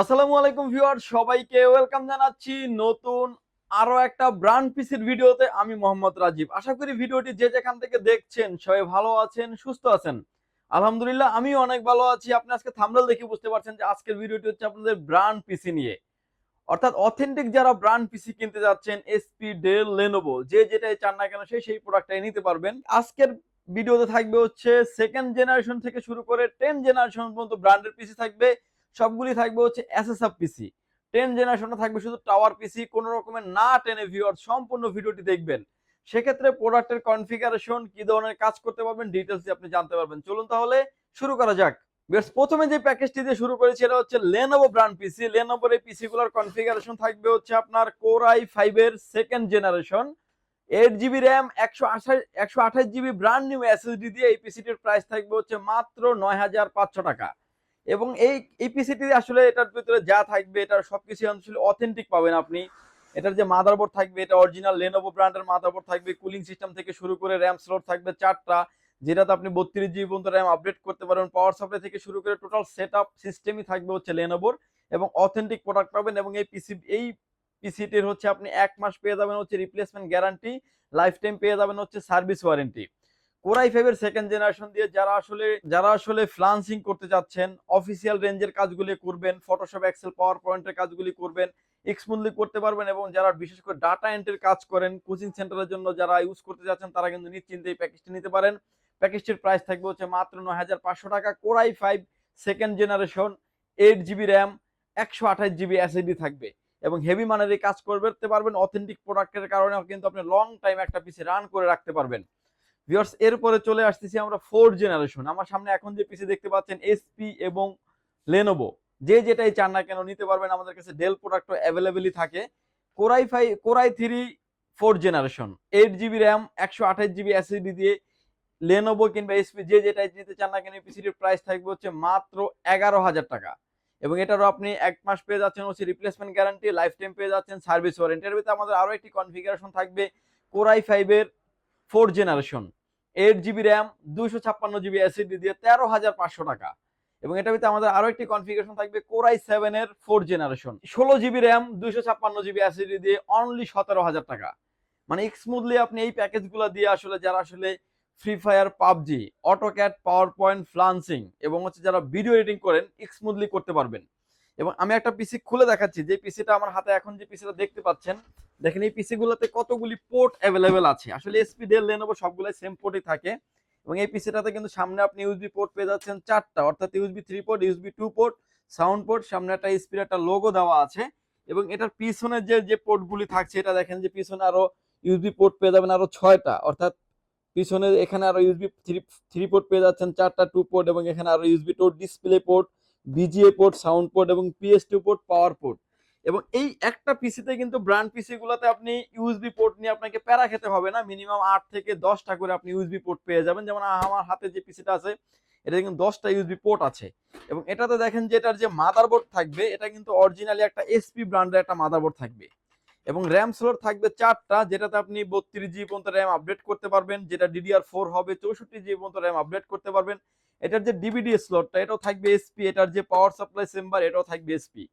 আসসালামু আলাইকুম ভিউয়ার সবাইকে ওয়েলকাম জানাচ্ছি নতুন আরও একটা ব্র্যান্ড পিসির ভিডিওতে আমি মোহাম্মদ রাজীব। আশা করি ভিডিওটি যে যেখান থেকে দেখছেন সবাই ভালো আছেন, সুস্থ আছেন। আলহামদুলিল্লাহ আমি অনেক ভালো আছি। আপনি আজকে থামলেল দেখে বুঝতে পারছেন যে আজকের ভিডিওটি হচ্ছে আপনাদের ব্র্যান্ড পিসি নিয়ে। অর্থাৎ অথেন্টিক যারা ব্র্যান্ড পিসি কিনতে যাচ্ছেন এসপি ডেল লেনোভো যে যেটাই চান না কেন, সেই সেই প্রোডাক্টটাই নিতে পারবেন। আজকের ভিডিওতে থাকবে হচ্ছে সেকেন্ড জেনারেশন থেকে শুরু করে টেন জেনারেশন পর্যন্ত ব্র্যান্ডের পিসি থাকবে। সবগুলি থাকবে হচ্ছে এসএসএফ পিসি টেন জেনারেশনে থাকবে শুধু টাওয়ার পিসি কোনো রকমের না টেনে ভিউয়ার সম্পূর্ণ ভিডিওটি দেখবেন। সেক্ষেত্রে প্রোডাক্টের কনফিগারেশন কি ধরনের কাজ করতে পারবেন ডিটেলস আপনি জানতে পারবেন। চলুন তাহলে শুরু করা যাক। Viewers, প্রথমে যে প্যাকেজটি দিয়ে শুরু করেছি এটা হচ্ছে লেনোভো ব্র্যান্ড পিসি লেনোভোর এই পিসি গুলোর কনফিগারেশন থাকবে হচ্ছে আপনার কোর আই ফাইভ এর second generation eight GB RAM একশো আঠাশ একশো আঠাশ জিবি ব্র্যান্ড নিউ এসএসডি দিয়ে এই পিসিটির প্রাইস থাকবে হচ্ছে মাত্র নয় হাজার পাঁচশো টাকা। এবং এই এই পিসিটি আসলে এটার ভিতরে যা থাকবে, এটার সবকিছু আসলে অথেন্টিক পাবেন আপনি। এটার যে মাদারবোর্ড থাকবে, এটা অরিজিনাল লেনোভো ব্র্যান্ডের মাদারবোর্ড থাকবে কুলিং সিস্টেম থেকে শুরু করে র্যাম স্লট থাকবে চারটা, যেটাতে আপনি বত্রিশ জিবি পর্যন্ত র্যাম আপডেট করতে পারবেন। পাওয়ার সাপ্লাই থেকে শুরু করে টোটাল সেট আপ সিস্টেমই থাকবে হচ্ছে লেনোভোর এবং অথেন্টিক প্রোডাক্ট পাবেন এবং এই পিসি এই পিসিটির হচ্ছে আপনি এক মাস পেয়ে যাবেন হচ্ছে রিপ্লেসমেন্ট গ্যারান্টি লাইফ টাইম পেয়ে যাবেন হচ্ছে সার্ভিস ওয়ারেন্টি কোরাই ফাইভের সেকেন্ড জেনারেশন দিয়ে যারা আসলে যারা আসলে ফ্লান্সিং করতে যাচ্ছেন অফিসিয়াল রেঞ্জের কাজগুলি করবেন ফটোশপ এক্সেল পাওয়ার পয়েন্টের কাজগুলি করবেন স্মুথলি করতে পারবেন এবং যারা বিশেষ করে ডাটা এন্ট্রির কাজ করেন কোচিং সেন্টারের জন্য যারা ইউজ করতে যাচ্ছেন তারা কিন্তু নিশ্চিন্তে এই প্যাকেজটি নিতে পারেন। প্যাকেজটির প্রাইস থাকবে হচ্ছে মাত্র নয় হাজার পাঁচশো টাকা। Core i five second generation eight GB RAM একশো আঠাশ জিবি এসএডি থাকবে এবং হেভি মানের কাজ করতে পারবেন। অথেন্টিক প্রোডাক্টের কারণে কিন্তু আপনি লং টাইম একটা পিসি রান করে রাখতে পারবেন। ভিউয়ার্স এরপরে চলে আসতেছি আমরা ফোর জেনারেশন আমার সামনে এখন যে পিসি দেখতে পাচ্ছেন এসপি এবং লেনোভো যে যেটাই চান না কেন, নিতে পারবেন। আমাদের কাছে ডেল প্রোডাক্টও অ্যাভেলেবেলই থাকে। Core i five core i three four generation eight GB RAM একশো আঠাশ জিবি এসএসডি দিয়ে লেনোভো কিংবা এসপি যে যেটাই নিতে চান না কেন পিসিটির প্রাইস থাকবে হচ্ছে মাত্র এগারো হাজার টাকা। এবং এটারও আপনি এক মাস পেয়ে যাচ্ছেন হচ্ছে রিপ্লেসমেন্ট গ্যারান্টি লাইফ টাইম পেয়ে যাচ্ছেন সার্ভিস ওয়ারেন্টি এর ভিতরে আমাদের আরও একটি কনফিগারেশন থাকবে কোরাই ফাইভের four generation eight GB RAM দুইশো ছাপ্পান্ন জিবি এসএসডি দিয়ে তেরো হাজার পাঁচশো টাকা। এবং এটার ভিতরে আমাদের আরও একটি কনফিগারেশন থাকবে কোরাই সেভেন এর ফোর জেনারেশন ষোলো জিবি র্যাম দুইশো ছাপ্পান্ন জিবি এসএসডি দিয়ে অনলি সতেরো হাজার টাকা। মানে স্মুথলি আপনি এই প্যাকেজগুলো দিয়ে আসলে যারা আসলে free fire PUBG AutoCAD PowerPoint freelancing এবং হচ্ছে যারা ভিডিও এডিটিং করেন স্মুথলি করতে পারবেন। এবং আমি একটা পিসি খুলে দেখাচ্ছি, যে পিসিটা আমার হাতে এখন যে পিসিটা দেখতে পাচ্ছেন দেখেন এই পিসি গুলোতে কতগুলি পোর্ট অ্যাভেলেবেল আছে। আসলে এসপি ডেল লেনোভো সবগুলাই সেম পোর্টই থাকে। এবং এই পিসিটাতে কিন্তু সামনে আপনি ইউএসবি পোর্ট পেয়ে যাচ্ছেন চারটা। অর্থাৎ USB three port USB two port sound port সামনে একটা এসপির একটা লোগো দেওয়া আছে। এবং এটার পিছনে যে যে পোর্টগুলি থাকছে, এটা দেখেন যে পিছনে আরও ইউএসবি পোর্ট পেয়ে যাবেন আরও ছয়টা। অর্থাৎ পিছনে এখানে আরও ইউএসবি থ্রি থ্রি পোর্ট পেয়ে যাচ্ছেন চারটা টু পোর্ট এবং এখানে আরও ইউএসবি টোর display port VGA port sound port এবং PS two port power port এবং এই একটা পিসিতে কিন্তু ব্র্যান্ড পিসি গুলোতে আপনি ইউএসবি পোর্ট নিয়ে আপনাকে প্যারা খেতে হবে না। মিনিমাম আট থেকে দশটা করে আপনি ইউএসবি পোর্ট পেয়ে যাবেন। যেমন আমার হাতে যে পিসিটা আছে এটা কিন্তু দশটা ইউএসবি পোর্ট আছে। এবং এটাতে দেখেন যে এটার যে মাদারবোর্ড থাকবে, এটা কিন্তু অরিজিনালি একটা এসপি ব্র্যান্ডের একটা মাদারবোর্ড থাকবে। এবং র্যাম স্লট থাকবে চারটা, যেটাতে আপনি বত্রিশ জিবি পর্যন্ত র্যাম আপডেট করতে পারবেন, যেটা ডিডিআর ফোর হবে, চৌষট্টি জিবি পর্যন্ত র্যাম আপডেট করতে পারবেন। এটার যে ডিভিডি স্লটটা এটাও থাকবে এসপি এটার যে পাওয়ার সাপ্লাই চেম্বার এটাও থাকবে এসপি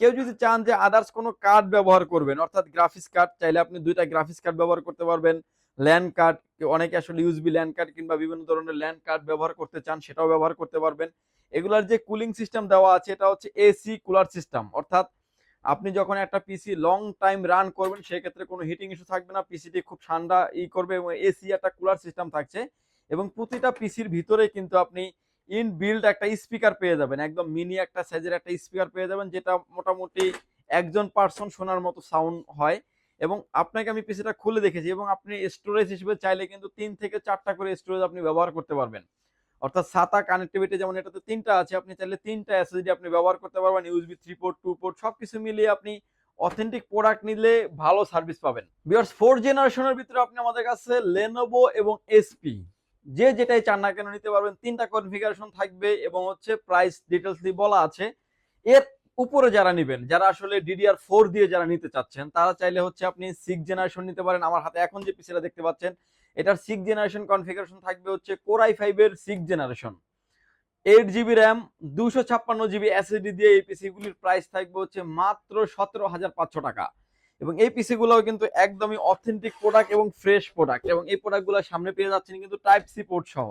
কেউ যদি চান যে আদার্স কোনো কার্ড ব্যবহার করবেন, অর্থাৎ গ্রাফিক্স কার্ড চাইলে আপনি দুইটা গ্রাফিক্স কার্ড ব্যবহার করতে পারবেন। ল্যান্ড কার্ড অনেকে আসলে ইউজবি ল্যান্ড কার্ড কিংবা বিভিন্ন ধরনের ল্যান্ড কার্ড ব্যবহার করতে চান, সেটাও ব্যবহার করতে পারবেন। এগুলার যে কুলিং সিস্টেম দেওয়া আছে, এটা হচ্ছে এসি কুলার সিস্টেম অর্থাৎ আপনি যখন একটা পিসি লং টাইম রান করবেন, সেক্ষেত্রে কোনো হিটিং ইস্যু থাকবে না পিসিটি খুব ঠান্ডা ই করবে এবং এসি একটা কুলার সিস্টেম থাকছে। এবং প্রতিটা পিসির ভিতরে কিন্তু আপনি ইন বিল্ড একটা স্পিকার পেয়ে যাবেন, একদম মিনি একটা সাইজের একটা স্পিকার পেয়ে যাবেন, যেটা মোটামুটি একজন পার্সন শোনার মতো সাউন্ড হয়। এবং আপনাকে আমি পিসিটা খুলে দেখেছি এবং আপনি স্টোরেজ হিসেবে চাইলে কিন্তু তিন থেকে চারটা করে স্টোরেজ আপনি ব্যবহার করতে পারবেন। অর্থাৎ সাতা কানেক্টিভিটি যেমন এটাতে তিনটা আছে, আপনি চাইলে তিনটা এসএসডি আপনি ব্যবহার করতে পারবেন USB three port two port সব কিছু মিলিয়ে আপনি অথেন্টিক প্রোডাক্ট নিলে ভালো সার্ভিস পাবেন। বিয়ার্স ফোর জেনারেশনের ভিতরে আপনি আমাদের কাছে লেনোভো এবং এসপি যে যেটাই চান না কেন নিতে পারবেন, তিনটা কনফিগারেশন থাকবে এবং হচ্ছে প্রাইস ডিটেলস দিয়ে বলা আছে। এর উপরে যারা নেবেন, যারা আসলে ডিডিআর ফোর দিয়ে যারা নিতে চাচ্ছেন, তারা চাইলে হচ্ছে আপনি সিক্স জেনারেশন নিতে পারেন। আমার হাতে এখন যে পিসিটা দেখতে পাচ্ছেন, এটার সিক্স জেনারেশন কনফিগারেশন থাকবে হচ্ছে কোরাই ফাইভ এর six generation eight GB RAM দুশো ছাপ্পান্ন জিবি এসএসডি দিয়ে এই পিসি গুলির প্রাইস থাকবে হচ্ছে মাত্র সতেরো হাজার পাঁচশো টাকা। এবং এই পিসি গুলো কিন্তু একদমই অথেন্টিক প্রোডাক্ট এবং ফ্রেশ প্রোডাক্ট এবং এই প্রোডাক্টগুলো সামনে পেয়ে যাচ্ছেন কিন্তু টাইপ সি পোর্ট সহ।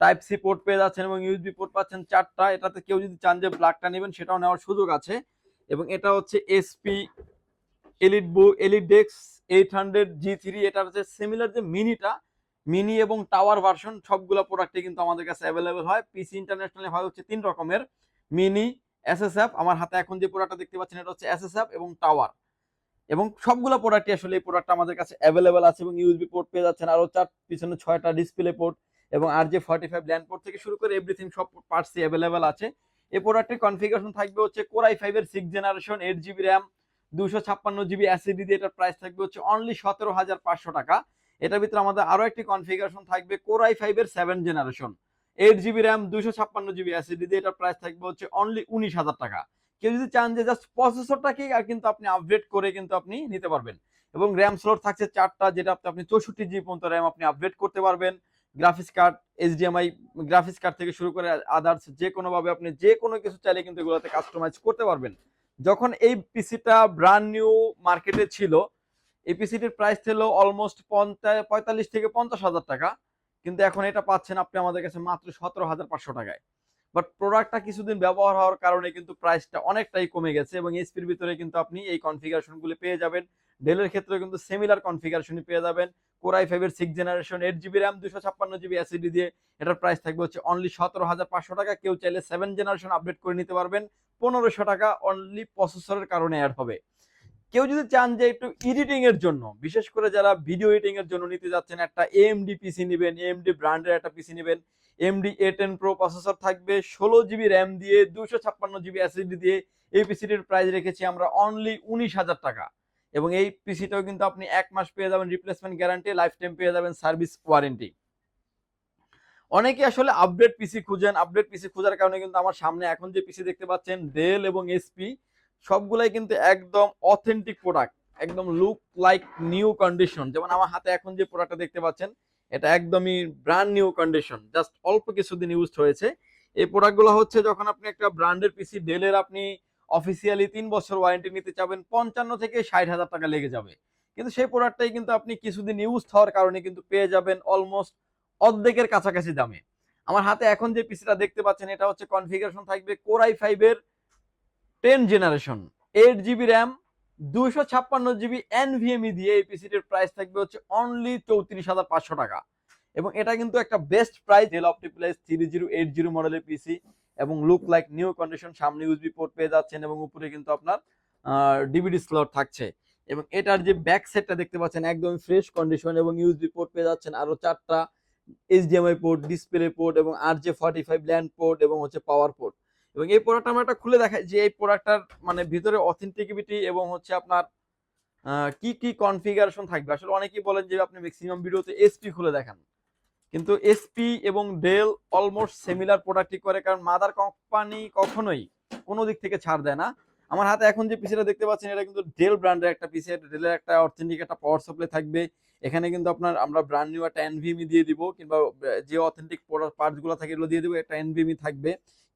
টাইপ সি পোর্ট পেয়ে যাচ্ছেন এবং ইউএসবি পোর্ট পাচ্ছেন চারটা, এটাতে কেউ যদি চান যে ব্ল্যাকটা নেবেন সেটাও নেওয়ার সুযোগ আছে। এবং এটা হচ্ছে এসপি এলিট বু এলিট ডেক্স এইট হান্ড্রেড জি থ্রি এটা হচ্ছে সিমিলার যে মিনিটা মিনি এবং টাওয়ার ভার্সন সবগুলো প্রোডাক্টই কিন্তু আমাদের কাছে অ্যাভেলেবেল হয়। পিসি ইন্টারন্যাশনালে হয় হচ্ছে তিন রকমের মিনি এসএসএফ আমার হাতে এখন যে প্রোডাক্টটা দেখতে পাচ্ছেন, এটা হচ্ছে এসএসএফ এবং টাওয়ার এবং সবগুলো প্রোডাক্টই আসলে এই প্রোডাক্টটা আমাদের কাছে অ্যাভেলেবেল আছে এবং ইউএসবি পোর্ট পেয়ে যাচ্ছেন। আরও চার, পিছনে ছয়টা ডিসপ্লে পোর্ট এবং আর যে ফর্টি ফাইভ ল্যান্ড পোর্ট থেকে শুরু করে এভরিথিং সব পার্টসই অ্যাভেলেবেল আছে। এই প্রোডাক্টের কনফিগারেশন থাকবে হচ্ছে কোরাই ফাইভ এর six generation eight GB RAM দুশো ছাপ্পান্ন জিবি অ্যাসিডি দিয়ে এটার প্রাইস থাকবে হচ্ছে অনলি সতেরো হাজার পাঁচশো টাকা। এটার ভিতরে আমাদের আরও একটি কনফিগারেশন থাকবে কোরাই ফাইভের seven generation eight GB RAM দুশো ছাপ্পান্ন জিবি অ্যাসিডি দিয়ে এটার প্রাইস থাকবে হচ্ছে অনলি উনিশ হাজার টাকা। কেউ যদি চান যে জাস্ট প্রসেসরটাকে কিন্তু আপনি আপগ্রেড করে কিন্তু আপনি নিতে পারবেন। এবং র্যাম স্লট থাকছে চারটা, যেটা আপনি চৌষট্টি জিবি পর্যন্ত র্যাম আপনি আপগ্রেড করতে পারবেন। Graphics card HDMI graphics card থেকে শুরু করে আদার্স যে কোনোভাবে আপনি যে কোনো কিছু চাইলে কিন্তু এগুলোতে কাস্টমাইজ করতে পারবেন। যখন এই পিসিটা ব্র্যান্ড নিউ মার্কেটে ছিল, এই পিসিটির প্রাইস ছিল অলমোস্ট পঁয়তাল্লিশ থেকে পঞ্চাশ হাজার টাকা। কিন্তু এখন এটা পাচ্ছেন আপনি আমাদের কাছে মাত্র সতেরো হাজার পাঁচশো টাকায়। বাট প্রোডাক্টটা কিছুদিন ব্যবহার হওয়ার কারণে কিন্তু প্রাইসটা অনেকটাই কমে গেছে এবং এইচপির ভিতরে কিন্তু আপনি এই কনফিগারেশনগুলি পেয়ে যাবেন। ডেলের ক্ষেত্রে কিন্তু সিমিলার কনফিগারেশনই পেয়ে যাবেন। কোরাই ফাইভের six generation eight GB RAM দুশো ছাপ্পান্ন জিবি এসিডি দিয়ে এটার প্রাইস থাকবে হচ্ছে অনলি সতেরো হাজার পাঁচশো টাকা। কেউ চাইলে সেভেন জেনারেশন আপডেট করে নিতে পারবেন। পনেরোশো টাকা অনলি প্রসেসরের কারণে অ্যাড হবে। কেউ যদি চান যে একটু এডিটিং এর জন্য, বিশেষ করে যারা ভিডিও এডিটিং এর জন্য নিতে যাচ্ছেন, একটা এএমডি পিসি নেবেন এএমডি ব্র্যান্ডের একটা পিসি নেবেন AMD A ten pro processor থাকবে, ষোলো জিবি র্যাম দিয়ে দুশো ছাপ্পান্ন জিবি এসএসডি দিয়ে এই পিসিটির প্রাইস রেখেছি আমরা অনলি উনিশ হাজার টাকা। এবং এই পিসিটাও কিন্তু আপনি এক মাস পেয়ে যাবেন রিপ্লেসমেন্ট গ্যারান্টি লাইফ টাইম পেয়ে যাবেন সার্ভিস ওয়ারেন্টি অনেকে আসলে আপডেট পিসি খুঁজেন আপডেট পিসি খোঁজার কারণে কিন্তু আমার সামনে এখন যে পিসি দেখতে পাচ্ছেন ডেল এবং এসপি সবগুলাই কিন্তু একদম অথেন্টিক প্রোডাক্ট একদম লুক লাইক নিউ কন্ডিশন যেমন আমার হাতে এখন যে প্রোডাক্টটা দেখতে পাচ্ছেন, এটা একদমই ব্র্যান্ড নিউ কন্ডিশন জাস্ট অল্প কিছুদিন ইউজ হয়েছে। এই প্রোডাক্টগুলো হচ্ছে যখন আপনি একটা ব্র্যান্ডের পিসি ডেলের আপনি অফিসিয়ালি তিন বছর ওয়ারেন্টি নিতে চাবেন, পঞ্চান্ন থেকে ষাট হাজার টাকা লেগে যাবে। কিন্তু সেই প্রোডাক্টটাই কিন্তু আপনি কিছুদিন ইউজ হওয়ার কারণে কিন্তু পেয়ে যাবেন অলমোস্ট অর্ধেকের কাছাকাছি দামে। আমার হাতে এখন যে পিসিটা দেখতে পাচ্ছেন, এটা হচ্ছে কনফিগারেশন থাকবে কোরাই ফাইভের ten generation. Eight GB RAM দুইশো ছাপ্পান্ন জিবি এনভিএমই দিয়ে এই পিসিটির প্রাইস থাকবে হচ্ছে অনলি চৌত্রিশ হাজার পাঁচশো টাকা। এবং এটা কিন্তু একটা best price Dell OptiPlex three zero eight zero মডেলের পিসি এবং লুক লাইক নিউ কন্ডিশন সামনে ইউজবি পোর্ট পেয়ে যাচ্ছেন এবং উপরে কিন্তু আপনার ডিভিডি স্লট থাকছে। এবং এটার যে ব্যাক সেটটা দেখতে পাচ্ছেন, একদম ফ্রেশ কন্ডিশন এবং ইউজবি পোর্ট পেয়ে যাচ্ছেন আরও চারটা এইচডিএমআই পোর্ট ডিসপ্লে পোর্ট এবং R J forty five LAN port এবং হচ্ছে পাওয়ার পোর্ট এবং এই প্রোডাক্টটা আমরা একটা খুলে দেখাই যে এই প্রোডাক্টটার মানে ভিতরে অথেন্টিকিটি এবং হচ্ছে আপনার কি কি কনফিগারেশন থাকবে। আসলে অনেকেই বলেন যে আপনি ম্যাক্সিমাম ভিডিওতে এসপি খুলে দেখান। কিন্তু এসপি এবং ডেল অলমোস্ট সিমিলার প্রোডাক্টই করে, কারণ মাদার কোম্পানি কখনোই কোনো দিক থেকে ছাড় দেয় না। আমার হাতে এখন যে পিসিটা দেখতে পাচ্ছেন, এটা কিন্তু ডেল ব্র্যান্ডের একটা পিসি ডেলের একটা অথেন্টিক একটা পাওয়ার সাপ্লাই থাকবে। এখানে কিন্তু আপনার আমরা ব্র্যান্ড নিউ একটা এনভিএমই দিয়ে দিব, কিংবা যে অথেন্টিক পার্টসগুলো থাকে, এগুলো দিয়ে দিব, একটা এনভিএমই থাকবে।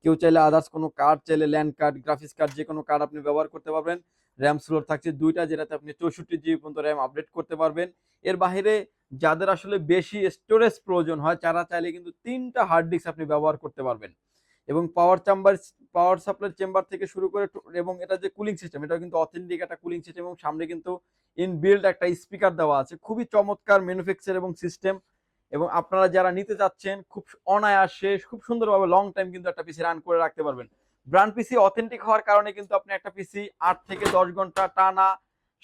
কেউ চাইলে আদার্স কোনো কার্ড চাইলে ল্যান্ড কার্ড গ্রাফিক্স কার্ড যে কোনো কার্ড আপনি ব্যবহার করতে পারবেন। র্যাম স্লোর থাকছে দুইটা, যেটাতে আপনি চৌষট্টি জিবি পর্যন্ত র্যাম আপডেট করতে পারবেন। এর বাইরে যাদের আসলে বেশি স্টোরেজ প্রয়োজন হয়, তারা চাইলে কিন্তু তিনটা হার্ড ডিস্ক আপনি ব্যবহার করতে পারবেন। এবং power chamber power supply chamber থেকে শুরু করে এবং এটা যে কুলিং সিস্টেম এটা কিন্তু অথেন্টিক একটা কুলিং সিস্টেম এবং সামনে কিন্তু ইনবিল্ড একটা স্পিকার দেওয়া আছে। খুবই চমৎকার ম্যানুফ্যাকচার এবং সিস্টেম এবং আপনারা যারা নিতে চাচ্ছেন, খুব অনায়াসে, খুব সুন্দরভাবে লং টাইম কিন্তু একটা পিসি রান করে রাখতে পারবেন। ব্র্যান্ড পিসি অথেন্টিক হওয়ার কারণে কিন্তু আপনি একটা পিসি আট থেকে দশ ঘণ্টা টানা,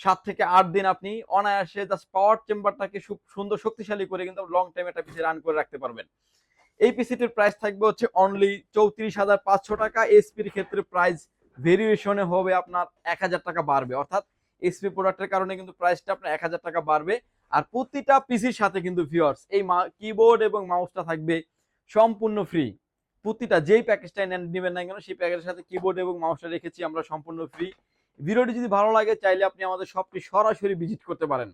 সাত থেকে আট দিন আপনি অনায়াসে জাস্ট পাওয়ার চেম্বারটাকে খুব সুন্দর শক্তিশালী করে কিন্তু লং টাইম একটা পিসি রান করে রাখতে পারবেন। এই পিসিটির প্রাইস থাকবে হচ্ছে অনলি চৌত্রিশ হাজার পাঁচশো টাকা। এসপির ক্ষেত্রে প্রাইস ভেরিয়েশনে হবে আপনার এক হাজার টাকা বাড়বে। অর্থাৎ এসপি প্রোডাক্টের কারণে কিন্তু প্রাইসটা আপনার এক হাজার টাকা বাড়বে। আর প্রতিটা পিসির সাথে কিন্তু ভিওর্স এই কিবোর্ড এবং মাউসটা থাকবে সম্পূর্ণ ফ্রি প্রতিটা যেই প্যাকেজটা নেবেন না কেন, সেই প্যাকেজের সাথে কিবোর্ড এবং মাউসটা রেখেছি আমরা সম্পূর্ণ ফ্রি ভিডিওটি যদি ভালো লাগে, চাইলে আপনি আমাদের শপটি সরাসরি ভিজিট করতে পারেন।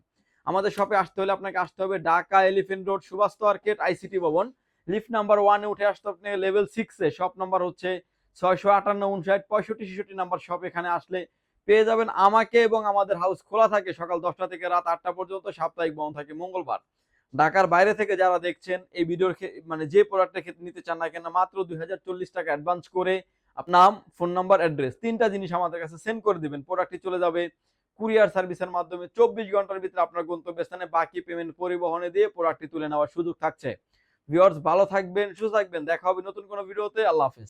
আমাদের শপে আসতে হলে আপনাকে আসতে হবে Dhaka elephant road Subhash market ICT ভবন। লিফট নাম্বার ওয়ানে উঠে আসতে আপনি লেভেল সিক্সে শপ নাম্বার হচ্ছে ছয়শো আটান্ন, উনষাট, পঁয়ষট্টি, ছেষট্টি নাম্বার শপ এখানে আসলে পেয়ে যাবেন আমাকে এবং আমাদের হাউস খোলা থাকে সকাল দশটা থেকে রাত আটটা পর্যন্ত, সাপ্তাহিক বন্ধ থাকে মঙ্গলবার। ঢাকার বাইরে থেকে যারা দেখছেন, এই ভিডিওর মানে যে প্রোডাক্টের ক্ষেত্রে নিতে চান না কেন, মাত্র দুই হাজার চল্লিশ টাকা অ্যাডভান্স করে আপনার নাম ফোন নাম্বার অ্যাড্রেস তিনটা জিনিস আমাদের কাছে সেন্ড করে দিবেন। প্রোডাক্টটি চলে যাবে কুরিয়ার সার্ভিসের মাধ্যমে। চব্বিশ ঘণ্টার ভিতরে আপনার গন্তব্যস্থানে বাকি পেমেন্ট পরিবহনে দিয়ে প্রোডাক্টটি তুলে নেওয়ার সুযোগ থাকছে। ভিউয়ার্স ভালো থাকবেন, সুস্থ থাকবেন। দেখা হবে নতুন কোনো ভিডিওতে আল্লাহ হাফেজ।